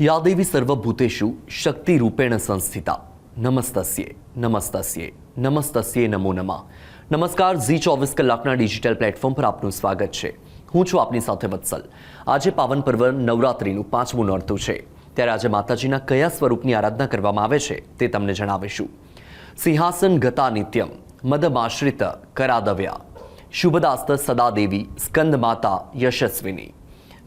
યા સર્વભૂતેશુ શક્તિ રૂપેણ સંસ્થિતા. નમસ્તસ્યે નમસ્તસ્યે નમસ્તસ્યે નમો નમા. નમસ્કાર, ઝી ચોવીસ કલાકના ડિજિટલ પ્લેટફોર્મ પર આપનું સ્વાગત છે. હું છું આપની સાથે વત્સલ. આજે પાવન પર્વ નવરાત્રિનું પાંચમું નોરતું છે. ત્યારે આજે માતાજીના કયા સ્વરૂપની આરાધના કરવામાં આવે છે તે તમને જણાવીશું. સિંહાસન ગતા નિત્યમ, મદમાશ્રિત કરાદવ્યા. શુભદાસ્ત સદાદેવી સ્કંદ માતા યશસ્વિની.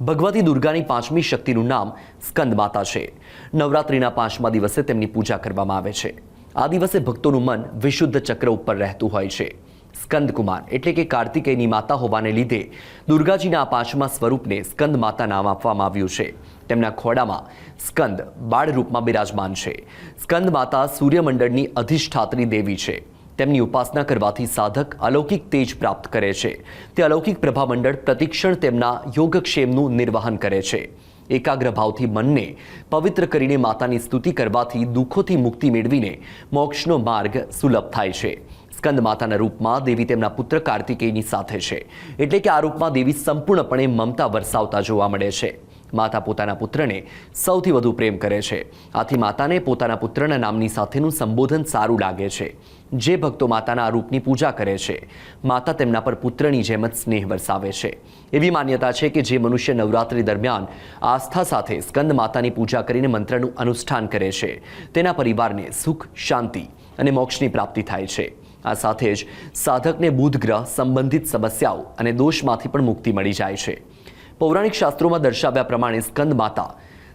ભગવતી દુર્ગાની પાંચમી શક્તિનું નામ સ્કંદ માતા છે. નવરાત્રિના પાંચમા દિવસે તેમની પૂજા કરવામાં આવે છે. આ દિવસે ભક્તોનું મન વિશુદ્ધ ચક્ર ઉપર રહેતું હોય છે. સ્કંદ કુમાર એટલે કે કાર્તિકેયની માતા હોવાને લીધે દુર્ગાજીના આ પાંચમા સ્વરૂપને સ્કંદ માતા નામ આપવામાં આવ્યું છે. તેમના ખોડામાં સ્કંદ બાળ રૂપમાં બિરાજમાન છે. સ્કંદ માતા સૂર્યમંડળની અધિષ્ઠાત્રી દેવી છે. તેમની ઉપાસના કરવાથી સાધક અલૌકિક તેજ પ્રાપ્ત કરે છે. તે અલૌકિક પ્રભામંડળ પ્રતિક્ષણ તેમના યોગક્ષેમનું નિર્વહન કરે છે. એકાગ્ર ભાવથી મનને પવિત્ર કરીને માતાની સ્તુતિ કરવાથી દુઃખોથી મુક્તિ મેળવીને મોક્ષનો માર્ગ સુલભ થાય છે. સ્કંદ માતાના રૂપમાં દેવી તેમના પુત્ર કાર્તિકેયની સાથે છે. એટલે કે આ રૂપમાં દેવી સંપૂર્ણપણે મમતા વરસાવતા જોવા મળે છે. માતા પોતાના પુત્રને સૌથી વધુ પ્રેમ કરે છે. આથી માતાને પોતાના પુત્રના નામની સાથેનું સંબોધન સારું લાગે છે. જે ભક્તો માતાના આ રૂપની પૂજા કરે છે, માતા તેમના પર પુત્રની જેમ જ સ્નેહ વરસાવે છે. એવી માન્યતા છે કે જે મનુષ્ય નવરાત્રિ દરમિયાન આસ્થા સાથે સ્કંદ માતાની પૂજા કરીને મંત્રનું અનુષ્ઠાન કરે છે. તેના પરિવારને સુખ, શાંતિ અને મોક્ષની પ્રાપ્તિ થાય છે. આ સાથે જ સાધકને બુધ ગ્રહ સંબંધિત સમસ્યાઓ અને દોષમાંથી પણ મુક્તિ મળી જાય છે. પૌરાણિક શાસ્ત્રોમાં દર્શાવ્યા પ્રમાણે સ્કંદ માતા.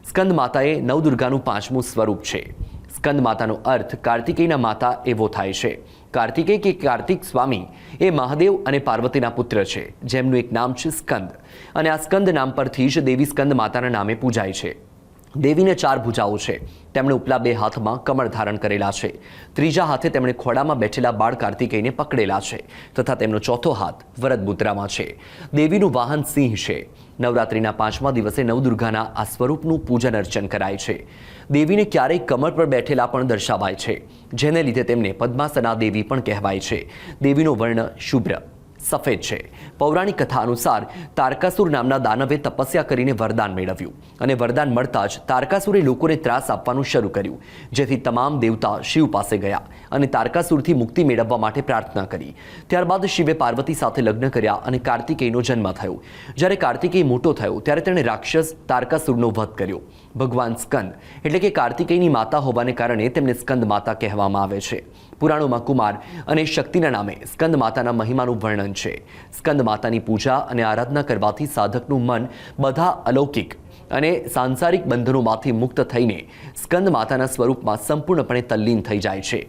સ્કંદ માતાએ નવદુર્ગાનું પાંચમું સ્વરૂપ છે. સ્કંદ માતાનો અર્થ કાર્તિકેયના માતા એવો થાય છે. કાર્તિકેય કે કાર્તિક સ્વામી એ મહાદેવ અને પાર્વતીના પુત્ર છે, જેમનું એક નામ છે સ્કંદ. અને આ સ્કંદ નામ પરથી જ દેવી સ્કંદ માતાના નામે પૂજાય છે. દેવીને ચાર ભુજાઓ છે. તેમણે ઉપલા બે હાથમાં કમળ ધારણ કરેલા છે. ત્રીજા હાથે તેમણે ખોડામાં બેઠેલા બાળ કાર્તિકેયને પકડેલા છે તથા તેમનો ચોથો હાથ વરદ મુદ્રામાં છે. દેવીનું વાહન સિંહ છે. નવરાત્રિના પાંચમા દિવસે નવદુર્ગાના આ સ્વરૂપનું પૂજન અર્ચન કરાય છે. દેવીને ક્યારેય કમળ પર બેઠેલા પણ દર્શાવાય છે. જેને લીધે તેમને પદ્માસના દેવી પણ કહેવાય છે. દેવીનો વર્ણ શુભ્ર. સફેદ છે. પૌરાણિક કથા અનુસાર તારકાસુર નામના દાનવે તપસ્યા કરીને વરદાન મેળવ્યું અને વરદાન મળતા જ તારકાસુરે લોકોને ત્રાસ આપવાનું શરૂ કર્યું, જેથી તમામ દેવતા શિવ પાસે ગયા અને તારકાસુરથી મુક્તિ મેળવવા માટે પ્રાર્થના કરી. ત્યારબાદ શિવે પાર્વતી સાથે લગ્ન કર્યા અને કાર્તિકેયનો જન્મ થયો. જ્યારે કાર્તિકેય મોટો થયો, ત્યારે તેણે રાક્ષસ તારકાસુરનો વધ કર્યો. ભગવાન સ્કંદ, એટલે કે કાર્તિકેયની માતા હોવાને કારણે તેમને સ્કંદ માતા કહેવામાં આવે છે. પુરાણોમાં કુમાર અને શક્તિના નામે સ્કંદ માતાના મહિમાનું વર્ણન છે. સ્કંદ માતાની પૂજા અને આરાધના કરવાથી સાધકનું મન બધા અલૌકિક અને સાંસારિક બંધનોમાંથી મુક્ત થઈને સ્કંદ માતાના સ્વરૂપમાં સંપૂર્ણપણે તલ્લીન થઈ જાય છે.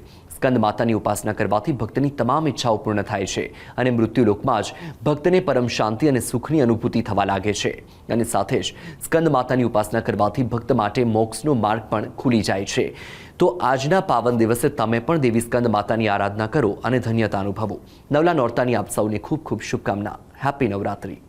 સ્કંદ માતાની ઉપાસના કરવાથી ભક્તની તમામ ઈચ્છાઓ પૂર્ણ થાય છે અને મૃત્યુલોકમાં જ ભક્તને પરમ શાંતિ અને સુખની અનુભૂતિ થવા લાગે છે. અને સાથે જ સ્કંદ માતાની ઉપાસના કરવાથી ભક્ત માટે મોક્ષનો માર્ગ પણ ખુલી જાય છે. તો આજના પાવન દિવસે તમે પણ દેવી સ્કંદ માતાની આરાધના કરો અને ધન્યતા અનુભવો. નવલા નોરતાની આપ સૌને ખૂબ ખૂબ શુભકામના. હેપી નવરાત્રી.